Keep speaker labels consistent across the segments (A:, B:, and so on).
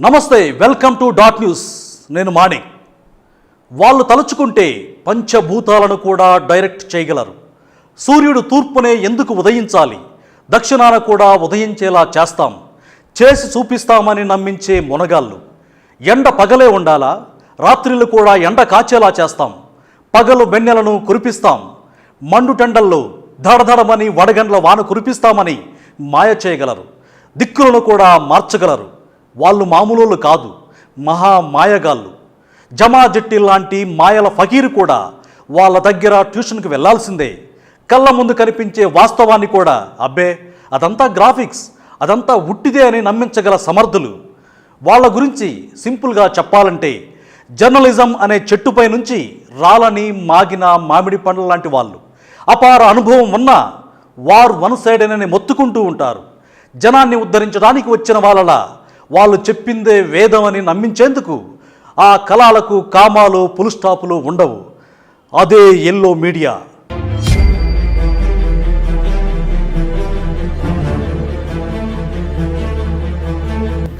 A: నమస్తే welcome to dot news. నేను మాణి. వాళ్ళు తలుచుకుంటే పంచభూతాలను కూడా డైరెక్ట్ చేయగలరు. సూర్యుడు తూర్పునే ఎందుకు ఉదయించాలి? దక్షిణాన కూడా ఉదయించేలా చేస్తాం. చేసి చూపిస్తామని నమ్మించే మునగాళ్ళు. ఎండ పగలే ఉండాలా? రాత్రిళ్ళు కూడా ఎండ కాచేలా చేస్తాం. పగలు వెన్నెలను కురిపిస్తాం. మండుటెండల్లో దడదడమని వడగండ్ల వాన కురిపిస్తామని మాయ చేయగలరు. దిక్కులను కూడా మార్చగలరు. వాళ్ళు మామూలు కాదు మహా మాయగాళ్ళు. జమా జట్టి లాంటి మాయల ఫకీరు కూడా వాళ్ళ దగ్గర ట్యూషన్కి వెళ్ళాల్సిందే కళ్ళ ముందు కనిపించే వాస్తవాన్ని కూడా అబ్బే అదంతా గ్రాఫిక్స్ అదంతా ఉట్టిదే అని నమ్మించగల సమర్థులు. వాళ్ళ గురించి సింపుల్గా చెప్పాలంటే జర్నలిజం అనే చెట్టుపై నుంచి రాలని మాగిన మామిడి పండ్ల లాంటి వాళ్ళు. అపార అనుభవం ఉన్నా వారు వన్ సైడ్ అని మొత్తుకుంటూ ఉంటారు. జనాన్ని ఉద్ధరించడానికి వచ్చిన వాళ్ళలా వాళ్ళు చెప్పిందే వేదం అని నమ్మించేందుకు ఆ కళాలకు కామాలు పులుస్టాపులు ఉండవు. అదే ఎల్లో మీడియా.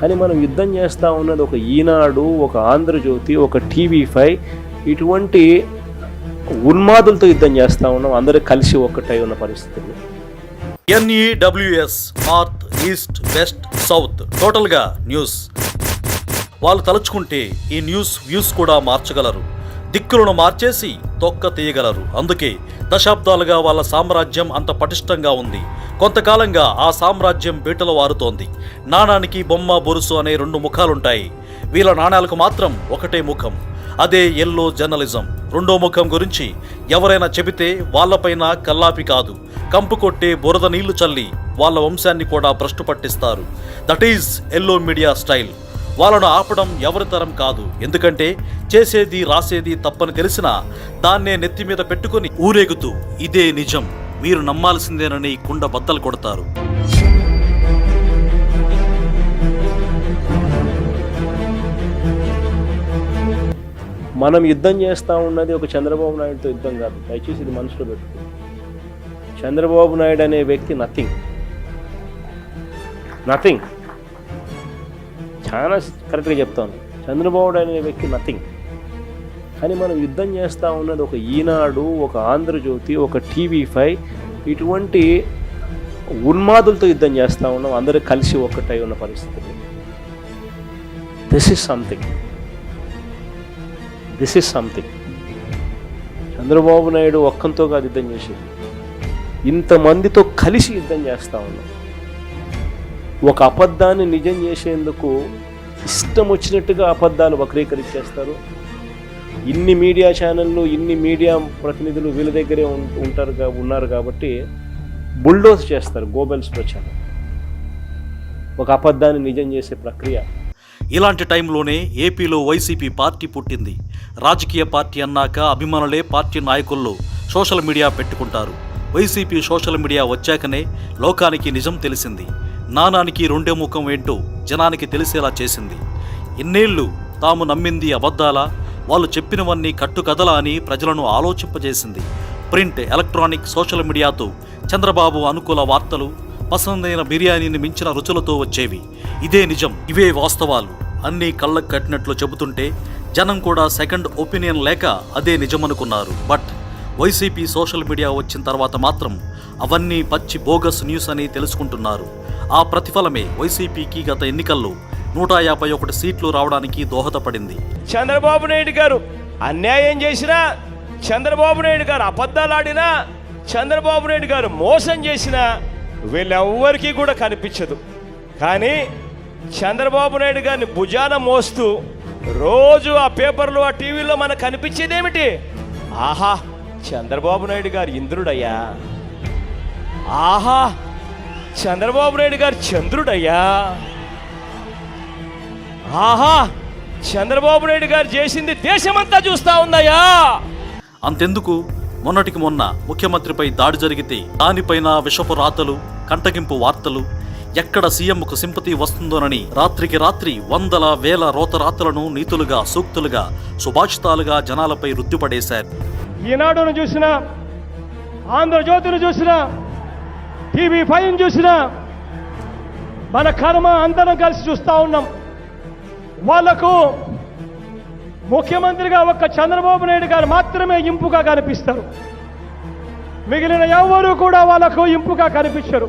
B: కానీ మనం యుద్ధం చేస్తూ ఉన్నది ఒక ఈనాడు ఒక ఆంధ్రజ్యోతి ఒక టీవీ ఫైవ్ ఇటువంటి ఉన్మాదులతో యుద్ధం చేస్తూ ఉన్నాం. అందరూ కలిసి ఒక్కటై ఉన్న పరిస్థితులు
A: NEWS north east west south టోటల్గా న్యూస్ వాళ్ళు తలుచుకుంటే ఈ న్యూస్ వ్యూస్ కూడా మార్చగలరు. దిక్కులను మార్చేసి తొక్క తీయగలరు. అందుకే దశాబ్దాలుగా వాళ్ళ సామ్రాజ్యం అంత పటిష్టంగా ఉంది. కొంతకాలంగా ఆ సామ్రాజ్యం బీటలు వారుతోంది. నాణానికి బొమ్మ బొరుసు అనే రెండు ముఖాలుంటాయి. వీళ్ళ నాణాలకు మాత్రం ఒకటే ముఖం. అదే ఎల్లో జర్నలిజం. రెండో ముఖం గురించి ఎవరైనా చెబితే వాళ్ళపైన కల్లాపి కాదు. కంపు కొట్టే బురద నీళ్ళు చల్లి వాళ్ళ వంశాన్ని కూడా భ్రష్టు పట్టిస్తారు. That is yellow media style వాళ్ళను ఆపడం ఎవరి తరం కాదు. ఎందుకంటే చేసేది రాసేది తప్పని తెలిసినా దాన్నే నెత్తి మీద పెట్టుకుని ఊరేగుతూ ఇదే నిజం. మీరు నమ్మాల్సిందేనని కుండ బద్దలు కొడతారు.
B: మనం యుద్ధం చేస్తూ ఉన్నది ఒక చంద్రబాబు నాయుడుతో యుద్ధం కాదు. దయచేసి ఇది మనసులో పెట్టుకో చంద్రబాబు నాయుడు అనే వ్యక్తి నథింగ్ నథింగ్ చాలా కరెక్ట్గా చెప్తాను. చంద్రబాబు నాయుడు అనే వ్యక్తి నథింగ్ కానీ మనం యుద్ధం చేస్తూ ఉన్నది ఒక ఈనాడు ఒక ఆంధ్రజ్యోతి ఒక టీవీ ఫైవ్ ఇటువంటి ఉన్మాదులతో యుద్ధం చేస్తూ ఉన్నాం. అందరూ కలిసి ఒక్కటై ఉన్న పరిస్థితులు this is something this is something Chandrababu Naidu ఒక్కంతో కాదు యుద్ధం చేసేది. ఇంతమందితో కలిసి యుద్ధం చేస్తూ ఉన్నాం. ఒక అబద్ధాన్ని నిజం చేసేందుకు ఇష్టం వచ్చినట్టుగా అబద్ధాలు వక్రీకరించేస్తారు. ఇన్ని మీడియా ఛానళ్ళు ఇన్ని మీడియా ప్రతినిధులు వీళ్ళ దగ్గరే ఉం- ఉంటారు ఉన్నారు కాబట్టి బుల్డోజ్ చేస్తారు గోబెల్స్ ప్రచారం. ఒక అబద్ధాన్ని నిజం చేసే ప్రక్రియ.
A: ఇలాంటి టైంలోనే ఏపీలో వైసీపీ పార్టీ పుట్టింది. రాజకీయ పార్టీ అన్నాక అభిమానులే పార్టీ నాయకుల్లో సోషల్ మీడియా పెట్టుకుంటారు. వైసీపీ సోషల్ మీడియా వచ్చాకనే లోకానికి నిజం తెలిసింది. నానానికి రెండే ముఖం ఏంటో జనానికి తెలిసేలా చేసింది. ఇన్నేళ్ళు తాము నమ్మింది అబద్ధాలా? వాళ్ళు చెప్పినవన్నీ కట్టుకథలా అని ప్రజలను ఆలోచింపజేసింది. ప్రింట్ ఎలక్ట్రానిక్ సోషల్ మీడియాతో చంద్రబాబు అనుకూల వార్తలు పసందైన బిర్యానీని మించిన రుచులతో వచ్చేవి. ఇదే నిజం ఇవే వాస్తవాలు. అన్నీ కళ్ళకు కట్టినట్లు చెబుతుంటే జనం కూడా సెకండ్ ఒపీనియన్ లేక అదే నిజమనుకున్నారు. బట్ వైసీపీ సోషల్ మీడియా వచ్చిన తర్వాత మాత్రం అవన్నీ పచ్చి బోగస్ న్యూస్ అని తెలుసుకుంటున్నారు. ఆ ప్రతిఫలమే వైసీపీకి గత ఎన్నికల్లో నూట యాభై ఒకటి సీట్లు రావడానికి దోహదపడింది.
C: చంద్రబాబు నాయుడు గారు అన్యాయం చేసినా చంద్రబాబు నాయుడు గారు అబద్ధాలు ఆడినా చంద్రబాబు నాయుడు గారు మోసం చేసినా వీళ్ళెవ్వరికీ కూడా కనిపించదు. కానీ చంద్రబాబు నాయుడు గారిని భుజాన మోస్తూ రోజు ఆ పేపర్లు ఆ టీవీలో మనకు కనిపించేది ఏమిటి ఆహా చంద్రబాబు నాయుడు గారు ఇంద్రుడయ్యా. ఆహా చంద్రబాబు నాయుడు గారు చంద్రుడయ్యా. ఆహా చంద్రబాబు నాయుడు గారు చేసింది దేశమంతా చూస్తా ఉందయ్యా.
A: అంతెందుకు? మొన్నటికి మొన్న ముఖ్యమంత్రిపై దాడి జరిగితే దానిపైన విషపు రాతలు కంటగింపు వార్తలు ఎక్కడ సీఎంకు సింపతి వస్తుందోనని రాత్రికి రాత్రి వందల వేల రోతరాతలను నీతులుగా సూక్తులుగా సుభాషితాలుగా జనాలపై రుద్దుపడేశారు.
C: ఈనాడును చూసినా ఆంధ్రజ్యోతిని చూసినా టీవీ ఫైవ్ చూసినా మన కర్మ అందరం కలిసి చూస్తా ఉన్నాం.
D: వాళ్ళకు ముఖ్యమంత్రిగా ఒక్క చంద్రబాబు నాయుడు గారు మాత్రమే ఇంపుగా కనిపిస్తారు. మిగిలిన ఎవరు కూడా వాళ్ళకు ఇంపుగా కనిపించరు.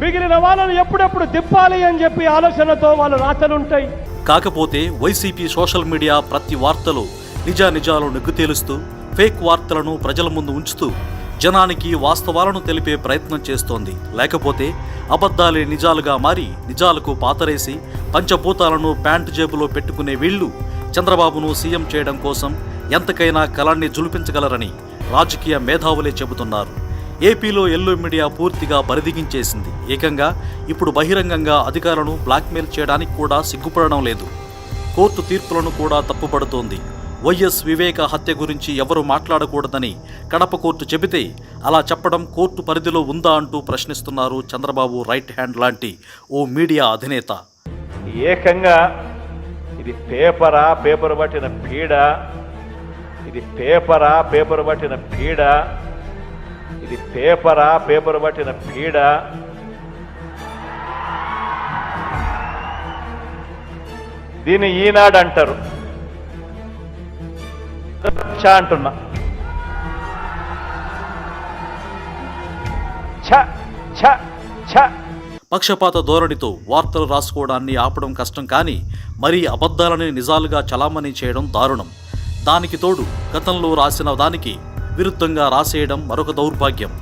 D: మిగిలిన వాళ్ళని ఎప్పుడెప్పుడు తిప్పాలి అని చెప్పి ఆలోచనతో వాళ్ళ రాతలుంటాయి.
A: కాకపోతే వైసీపీ సోషల్ మీడియా ప్రతి వార్తలో నిజానిజాలు నిగ్గు తేలుస్తూ ఫేక్ వార్తలను ప్రజల ముందు ఉంచుతూ జనానికి వాస్తవాలను తెలిపే ప్రయత్నం చేస్తోంది. లేకపోతే అబద్ధాలే నిజాలుగా మారి నిజాలకు పాతరేసి పంచభూతాలను ప్యాంటు జేబులో పెట్టుకునే వీళ్ళు చంద్రబాబును సీఎం చేయడం కోసం ఎంతకైనా కళాన్ని జులిపించగలరని రాజకీయ మేధావులే చెబుతున్నారు. ఏపీలో ఎల్లో మీడియా పూర్తిగా బరిదిగించేసింది ఏకంగా ఇప్పుడు బహిరంగంగా అధికారులను బ్లాక్మెయిల్ చేయడానికి కూడా సిగ్గుపడడం లేదు. కోర్టు తీర్పులను కూడా తప్పుపడుతోంది. వైఎస్ వివేక హత్య గురించి ఎవరు మాట్లాడకూడదని కడప కోర్టు చెబితే అలా చెప్పడం కోర్టు పరిధిలో ఉందా అంటూ ప్రశ్నిస్తున్నారు చంద్రబాబు రైట్ హ్యాండ్ లాంటి ఓ మీడియా అధినేత.
E: ఏకంగా ఇది పేపరా పేపర్ పట్టిన పీడ. ఇది పేపరా పేపర్ పట్టిన పీడ. ఇది పేపరా? పేపర్ పట్టిన పీడ? దీన్ని ఈనాడు అంటారు అంటున్నా. ఛ ఛ ఛ
A: పక్షపాత ధోరణితో వార్తలు రాసుకోవడాన్ని ఆపడం కష్టం కానీ మరీ అబద్ధాలని నిజాలుగా చలామణి చేయడం దారుణం. దానికి తోడు గతంలో రాసిన దానికి విరుద్ధంగా రాసేయడం మరొక దౌర్భాగ్యం.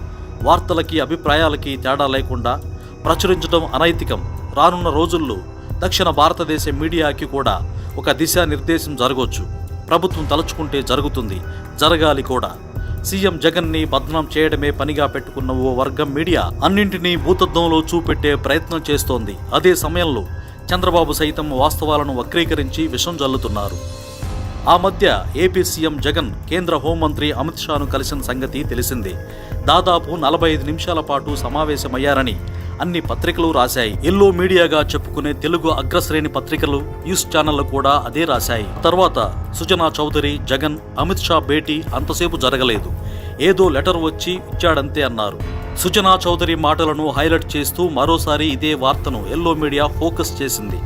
A: వార్తలకి అభిప్రాయాలకి తేడా లేకుండా ప్రచురించడం అనైతికం. రానున్న రోజుల్లో దక్షిణ భారతదేశ మీడియాకి కూడా ఒక దిశానిర్దేశం జరగవచ్చు ప్రభుత్వం తలుచుకుంటే జరుగుతుంది. జరగాలి కూడా. సీఎం జగన్ని బద్నాం చేయడమే పనిగా పెట్టుకున్న ఓ వర్గం మీడియా అన్నింటినీ భూతద్దంలో చూపెట్టే ప్రయత్నం చేస్తోంది. అదే సమయంలో చంద్రబాబు సైతం వాస్తవాలను వక్రీకరించి విషం జల్లుతున్నారు. ఆ మధ్య ఏపీ సీఎం జగన్ కేంద్ర హోంమంత్రి అమిత్ షాను కలిసిన సంగతి తెలిసిందే. దాదాపు నలభై ఐదు నిమిషాల పాటు సమావేశమయ్యారని అన్ని పత్రికలు రాశాయి. ఎల్లో మీడియాగా చెప్పుకునే తెలుగు అగ్రశ్రేణి పత్రికలు న్యూస్ ఛానళ్ళు కూడా అదే రాశాయి. తర్వాత సుజనా చౌదరి జగన్ అమిత్ షా భేటీ అంతసేపు జరగలేదు. ఏదో లెటర్ వచ్చి ఇచ్చాడంతే అన్నారు. సుజనా చౌదరి మాటలను హైలైట్ చేస్తూ మరోసారి ఇదే వార్తను ఎల్లో మీడియా ఫోకస్ చేసింది.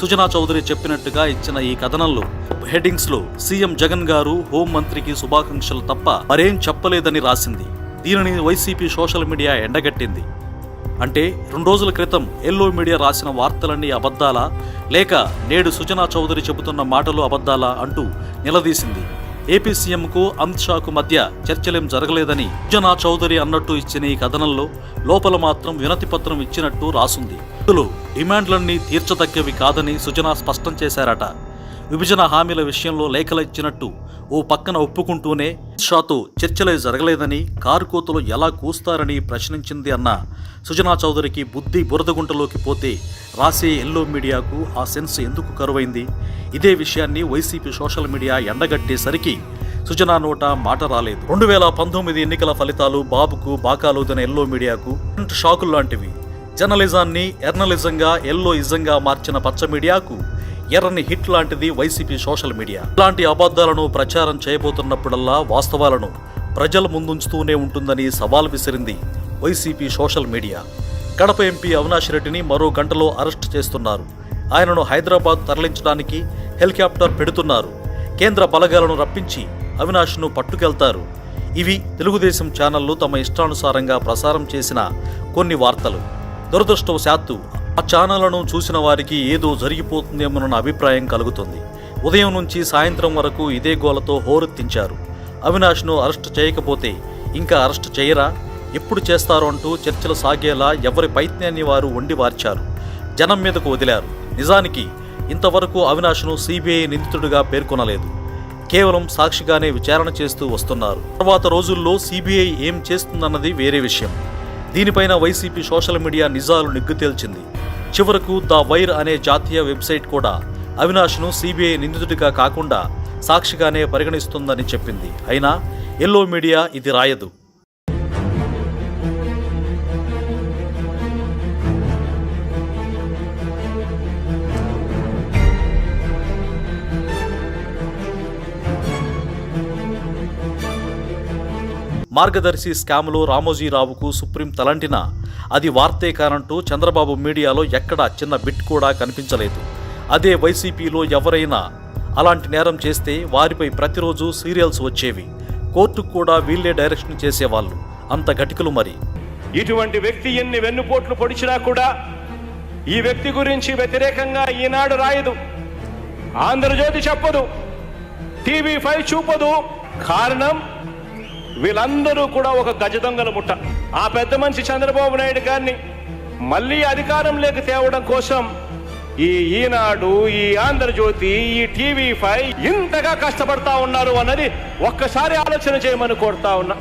A: సుజనా చౌదరి చెప్పినట్టుగా ఇచ్చిన ఈ కథనంలో హెడ్డింగ్స్లో సీఎం జగన్ గారు హోం మంత్రికి శుభాకాంక్షలు తప్ప మరేం చెప్పలేదని రాసింది. దీనిని వైసీపీ సోషల్ మీడియా ఎండగట్టింది. అంటే రెండు రోజుల క్రితం ఎల్లో మీడియా రాసిన వార్తలన్నీ అబద్ధాలా? లేక నేడు సుజనా చౌదరి చెబుతున్న మాటలు అబద్ధాలా అంటూ నిలదీసింది. ఏపీ సీఎంకు అమిత్ షాకు మధ్య చర్చలేం జరగలేదని సుజనా చౌదరి అన్నట్టు ఇచ్చిన ఈ కథనంలో లోపల మాత్రం వినతి పత్రం ఇచ్చినట్టు రాసుంది. ఇందులో డిమాండ్లన్నీ తీర్చదగ్గవి కాదని సుజనా స్పష్టం చేశారట. విభజన హామీల విషయంలో లేఖలు ఇచ్చినట్టు ఓ పక్కన ఒప్పుకుంటూనే అమిత్ షాతో చర్చలే జరగలేదని కారు కోతలు ఎలా కూస్తారని ప్రశ్నించింది అన్న సుజనా చౌదరికి బుద్ధి బురదగుంటలోకి పోతే రాసే ఎల్లో మీడియాకు ఆ సెన్స్ ఎందుకు కరువైంది? ఇదే విషయాన్ని వైసీపీ సోషల్ మీడియా ఎండగట్టేసరికి సుజనా నోట మాట రాలేదు. రెండు వేల పంతొమ్మిది ఎన్నికల ఫలితాలు బాబుకు బాకాలోదిన ఎల్లో మీడియాకు షాకులు లాంటివి. జర్నలిజాన్ని ఎర్నలిజంగా ఎల్లో ఇజంగా మార్చిన పచ్చ మీడియాకు ఎర్రని హిట్ లాంటిది వైసీపీ సోషల్ మీడియా. ఇలాంటి అబద్ధాలను ప్రచారం చేయబోతున్నప్పుడల్లా వాస్తవాలను ప్రజల ముందుంచుతూనే ఉంటుందని సవాల్ విసిరింది YCP social media. Kadapa MP Avinash రెడ్డిని మరో గంటలో అరెస్ట్ చేస్తున్నారు. ఆయనను హైదరాబాద్ తరలించడానికి హెలికాప్టర్ పెడుతున్నారు. కేంద్ర బలగాలను రప్పించి అవినాష్ను పట్టుకెళ్తారు. ఇవి తెలుగుదేశం ఛానళ్ళు తమ ఇష్టానుసారంగా ప్రసారం చేసిన కొన్ని వార్తలు. దురదృష్టవశాత్తు ఆ ఛానళ్ళను చూసిన వారికి ఏదో జరిగిపోతుందేమోనన్న అభిప్రాయం కలుగుతుంది. ఉదయం నుంచి సాయంత్రం వరకు ఇదే గోలతో హోరెత్తించారు. అవినాష్ను అరెస్ట్ చేయకపోతే ఇంకా అరెస్ట్ చేయరా? ఎప్పుడు చేస్తారో అంటూ చర్చలు సాగేలా ఎవరి పైత్యాన్ని వారు వండి వార్చారు. జనం మీదకు వదిలారు. నిజానికి ఇంతవరకు అవినాష్ను సిబిఐ నిందితుడిగా పేర్కొనలేదు. కేవలం సాక్షిగానే విచారణ చేస్తూ వస్తున్నారు. తర్వాత రోజుల్లో సిబిఐ ఏం చేస్తుందన్నది వేరే విషయం. దీనిపైన వైసీపీ సోషల్ మీడియా నిజాలు నిగ్గు తేల్చింది. చివరకు ద వైర్ అనే జాతీయ వెబ్సైట్ కూడా అవినాష్ను సిబిఐ నిందితుడిగా కాకుండా సాక్షిగానే పరిగణిస్తుందని చెప్పింది. అయినా ఎల్లో మీడియా ఇది రాయదు. మార్గదర్శి స్కామ్లో రామోజీరావుకు సుప్రీం తలంటినా అది వార్తే కానంటూ చంద్రబాబు మీడియాలో ఎక్కడా చిన్న బిట్ కూడా కనిపించలేదు. అదే వైసీపీలో ఎవరైనా అలాంటి నేరం చేస్తే వారిపై ప్రతిరోజు సీరియల్స్ వచ్చేవి. కోర్టుకు కూడా వీళ్ళే డైరెక్షన్ చేసేవాళ్ళు. అంత గటికలు మరి.
C: ఇటువంటి వ్యక్తి ఎన్ని వెన్నుపోట్లు పొడిచినా కూడా ఈ వ్యక్తి గురించి వ్యతిరేకంగా ఈనాడు రాయదు. ఆంధ్రజ్యోతి చెప్పదు. టీవీ ఫైవ్ చూపదు. కారణం వీళ్ళందరూ కూడా ఒక గజ దొంగల ముట్ట. ఆ పెద్ద మనిషి చంద్రబాబు నాయుడు గారిని మళ్ళీ అధికారంలోకి తేవడం కోసం ఈ ఈనాడు ఈ ఆంధ్రజ్యోతి ఈ టీవీ ఫైవ్ ఇంతగా కష్టపడతా ఉన్నారు అన్నది ఒక్కసారి ఆలోచన చేయమని కోరుతా ఉన్నా.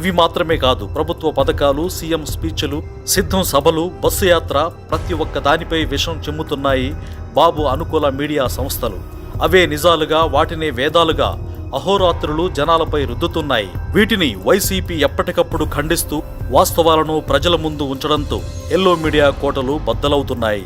A: ఇవి మాత్రమే కాదు ప్రభుత్వ పథకాలు సీఎం స్పీచ్లు సిద్ధం సభలు బస్సు యాత్ర ప్రతి ఒక్క దానిపై విషం చెమ్ముతున్నాయి బాబు అనుకూల మీడియా సంస్థలు. అవే నిజాలుగా వాటినే వేదాలుగా అహోరాత్రులు జనాలపై రుద్దుతున్నాయి. వీటిని వైసీపీ ఎప్పటికప్పుడు ఖండిస్తూ వాస్తవాలను ప్రజల ముందు ఉంచడంతో ఎల్లో మీడియా కోటలు బద్దలవుతున్నాయి.